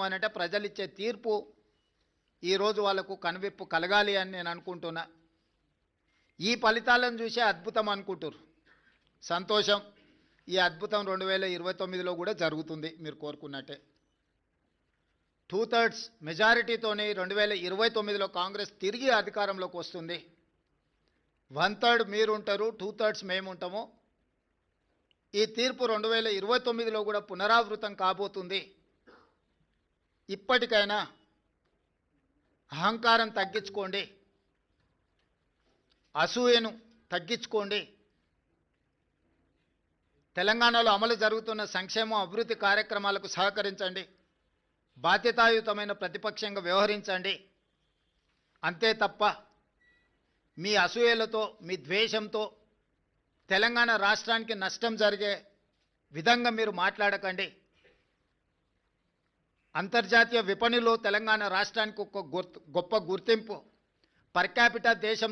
అని అంటే ప్రజలు ఇచ్చే తీర్పు ఈరోజు వాళ్ళకు కనువిప్పు కలగాలి అని నేను అనుకుంటున్నా. ఈ ఫలితాలను చూసే అద్భుతం అనుకుంటారు సంతోషం. ఈ అద్భుతం రెండు వేల ఇరవై తొమ్మిదిలో కూడా జరుగుతుంది మీరు కోరుకున్నట్టే. టూ థర్డ్స్ మెజారిటీతోని రెండు వేల ఇరవై తొమ్మిదిలో కాంగ్రెస్ తిరిగి అధికారంలోకి వస్తుంది. వన్ థర్డ్ మీరు ఉంటారు టూ థర్డ్స్ మేము ఉంటాము ఈ తీర్పు రెండు వేల ఇరవై తొమ్మిదిలో కూడా పునరావృతం కాబోతుంది. ఇప్పటికైనా అహంకారం తగ్గించుకోండి. అసూయను తగ్గించుకోండి. తెలంగాణలో అమలు జరుగుతున్న సంక్షేమ అభివృద్ధి కార్యక్రమాలకు సహకరించండి. బాధ్యతాయుతమైన ప్రతిపక్షంగా వ్యవహరించండి. అంతే తప్ప మీ అసూయలతో మీ ద్వేషంతో తెలంగాణ రాష్ట్రానికి నష్టం జరిగే విధంగా మీరు మాట్లాడకండి. అంతర్జాతీయ విపణిలో తెలంగాణ రాష్ట్రానికి ఒక గుర్తు గొప్ప గుర్తింపు. పర్ క్యాపిటల్ దేశంలో